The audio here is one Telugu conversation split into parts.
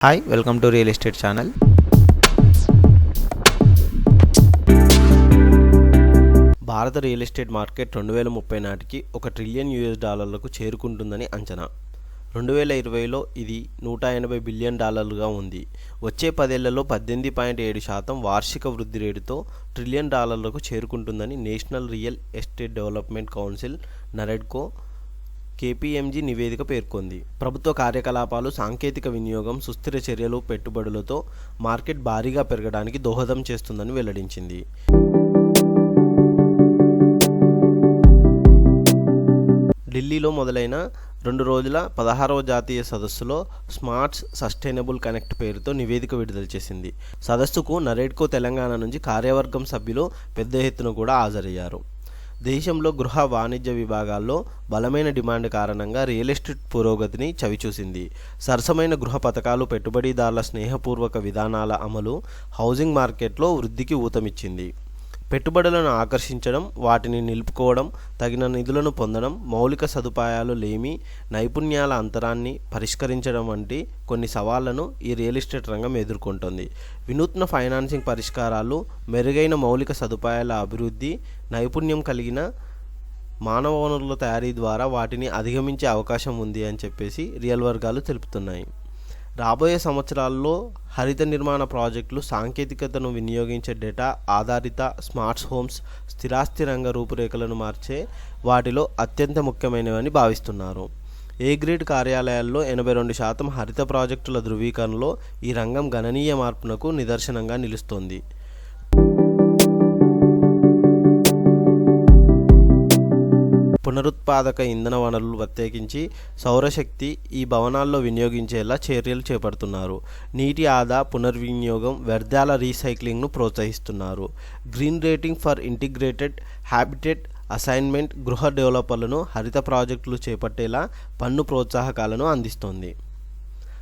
Hi welcome to real estate channel భారత రియల్ ఎస్టేట్ మార్కెట్ రెండు వేల ముప్పై నాటికి ఒక ట్రిలియన్ యూఎస్ డాలర్లకు చేరుకుంటుందని అంచనా. రెండు వేల ఇరవైలో ఇది నూట ఎనభై బిలియన్ డాలర్లుగా ఉంది. వచ్చే పదేళ్ళలో పద్దెనిమిది పాయింట్ ఏడు శాతం వార్షిక వృద్ధి రేటుతో ట్రిలియన్ డాలర్లకు చేరుకుంటుందని national real estate development council NAREDCO KPMG నివేదిక పేర్కొంది. ప్రభుత్వ కార్యకలాపాలు సాంకేతిక వినియోగం సుస్థిర చర్యలు పెట్టుబడులతో మార్కెట్ భారీగా పెరగడానికి దోహదం చేస్తుందని వెల్లడించింది. ఢిల్లీలో మొదలైన రెండు రోజుల పదహారవ జాతీయ సదస్సులో స్మార్ట్స్ సస్టైనబుల్ కనెక్ట్ పేరుతో నివేదిక విడుదల చేసింది. సదస్సుకు నరేడ్కో తెలంగాణ నుంచి కార్యవర్గం సభ్యులు పెద్ద ఎత్తున కూడా హాజరయ్యారు. దేశంలో గృహ వాణిజ్య విభాగాల్లో బలమైన డిమాండ్ కారణంగా రియల్ ఎస్టేట్ పురోగతిని చవిచూసింది. సరసమైన గృహ పథకాలు పెట్టుబడిదారుల స్నేహపూర్వక విధానాల అమలు హౌసింగ్ మార్కెట్లో వృద్ధికి ఊతమిచ్చింది. పెట్టుబడులను ఆకర్షించడం వాటిని నిలుపుకోవడం తగిన నిధులను పొందడం మౌలిక సదుపాయాలు లేమి నైపుణ్యాల అంతరాన్ని పరిష్కరించడం వంటి కొన్ని సవాళ్ళను ఈ రియల్ ఎస్టేట్ రంగం ఎదుర్కొంటుంది. వినూత్న ఫైనాన్సింగ్ పరిష్కారాలు మెరుగైన మౌలిక సదుపాయాల అభివృద్ధి నైపుణ్యం కలిగిన మానవ వనరుల తయారీ ద్వారా వాటిని అధిగమించే అవకాశం ఉంది అని చెప్పేసి రియల్ వర్గాలు తెలుపుతున్నాయి. రాబోయే సంవత్సరాల్లో హరిత నిర్మాణ ప్రాజెక్టులు సాంకేతికతను వినియోగించే డేటా ఆధారిత స్మార్ట్ హోమ్స్ స్థిరాస్తి రంగ రూపురేఖలను మార్చే వాటిలో అత్యంత ముఖ్యమైనవని భావిస్తున్నారు. ఏ గ్రేడ్ కార్యాలయాల్లో ఎనభై రెండు శాతం హరిత ప్రాజెక్టుల ధృవీకరణలో ఈ రంగం గణనీయ మార్పునకు నిదర్శనంగా నిలుస్తోంది. పునరుత్పాదక ఇంధన వనరులు ప్రత్యేకించి సౌరశక్తి ఈ భవనాల్లో వినియోగించేలా చర్యలు చేపడుతున్నారు. నీటి ఆదా పునర్వినియోగం వ్యర్థాల రీసైక్లింగ్ను ప్రోత్సహిస్తున్నారు. Green rating for integrated habitat assignment గృహ డెవలపర్లను హరిత ప్రాజెక్టులు చేపట్టేలా పన్ను ప్రోత్సాహకాలను అందిస్తోంది.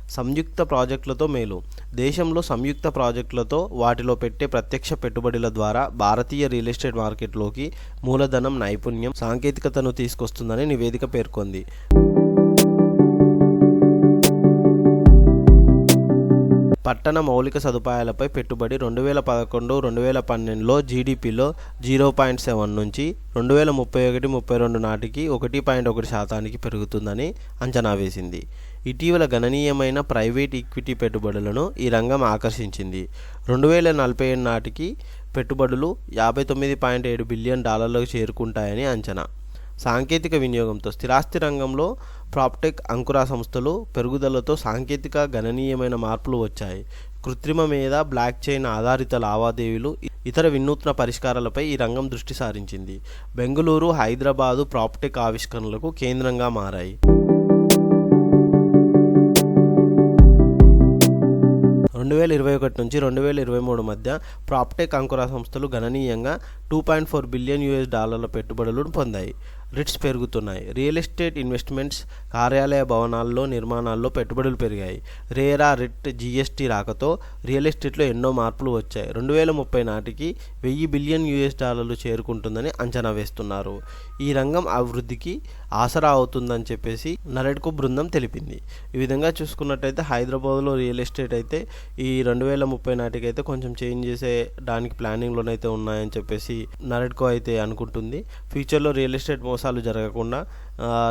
సంయుక్త ప్రాజెక్టులతో మేలు. దేశంలో సంయుక్త ప్రాజెక్టులతో వాటిలో పెట్టే ప్రత్యక్ష పెట్టుబడుల ద్వారా భారతీయ రియల్ ఎస్టేట్ మార్కెట్లోకి మూలధనం నైపుణ్యం సాంకేతికతను తీసుకొస్తుందని నివేదిక పేర్కొంది. పట్టణ మౌలిక సదుపాయాలపై పెట్టుబడి రెండు వేల పదకొండు రెండు వేల పన్నెండులో జీడిపిలో జీరో పాయింట్ సెవెన్ నుంచి రెండు వేల ముప్పై ఒకటి ముప్పై రెండు నాటికి ఒకటి పాయింట్ ఒకటి శాతానికి పెరుగుతుందని అంచనా వేసింది. ఇటీవల గణనీయమైన ప్రైవేట్ ఈక్విటీ పెట్టుబడులను ఈ రంగం ఆకర్షించింది. రెండు వేల నలభై ఏడు నాటికి పెట్టుబడులు యాభై తొమ్మిది పాయింట్ ఏడు బిలియన్ డాలర్లకు చేరుకుంటాయని అంచనా. సాంకేతిక వినియోగంతో స్థిరాస్తి రంగంలో ప్రాప్టెక్ అంకురా సంస్థలు పెరుగుదలతో సాంకేతిక గణనీయమైన మార్పులు వచ్చాయి. కృత్రిమ మీద బ్లాక్ చైన్ ఆధారిత లావాదేవీలు ఇతర వినూత్న పరిష్కారాలపై ఈ రంగం దృష్టి సారించింది. బెంగళూరు హైదరాబాదు ప్రాప్టెక్ ఆవిష్కరణలకు కేంద్రంగా మారాయి. రెండు వేల ఇరవై ఒకటి నుంచి రెండు వేల ఇరవై మూడు మధ్య ప్రాప్టెక్ అంకురా సంస్థలు గణనీయంగా two point four billion US డాలర్ల పెట్టుబడులను పొందాయి. రిట్స్ పెరుగుతున్నాయి. రియల్ ఎస్టేట్ ఇన్వెస్ట్మెంట్స్ కార్యాలయ భవనాల్లో నిర్మాణాల్లో పెట్టుబడులు పెరిగాయి. రేరా రిట్ జీఎస్టీ రాకతో రియల్ ఎస్టేట్లో ఎన్నో మార్పులు వచ్చాయి. రెండు వేల ముప్పై నాటికి వెయ్యి బిలియన్ యూఎస్ డాలర్లు చేరుకుంటుందని అంచనా వేస్తున్నారు. ఈ రంగం అభివృద్ధికి ఆసరా అవుతుందని చెప్పేసి నరెడ్కు బృందం తెలిపింది. ఈ విధంగా చూసుకున్నట్టయితే హైదరాబాద్లో రియల్ ఎస్టేట్ అయితే ఈ రెండు వేల ముప్పై నాటికి అయితే కొంచెం చేంజ్ చేసే దానికి ప్లానింగ్లోనైతే ఉన్నాయని చెప్పేసి నరెడ్కో అయితే అనుకుంటుంది. ఫ్యూచర్లో రియల్ ఎస్టేట్ మోసాలు జరగకుండా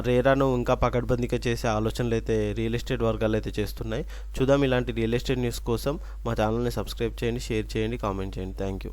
రేరాను ఇంకా పకడ్బందీగా చేసే ఆలోచనలు అయితే రియల్ ఎస్టేట్ వర్గాలు అయితే చేస్తున్నాయి. చూద్దాం ఇలాంటి రియల్ ఎస్టేట్ న్యూస్ కోసం మా ఛానల్ని సబ్స్క్రైబ్ చేయండి షేర్ చేయండి కామెంట్ చేయండి. Thank you.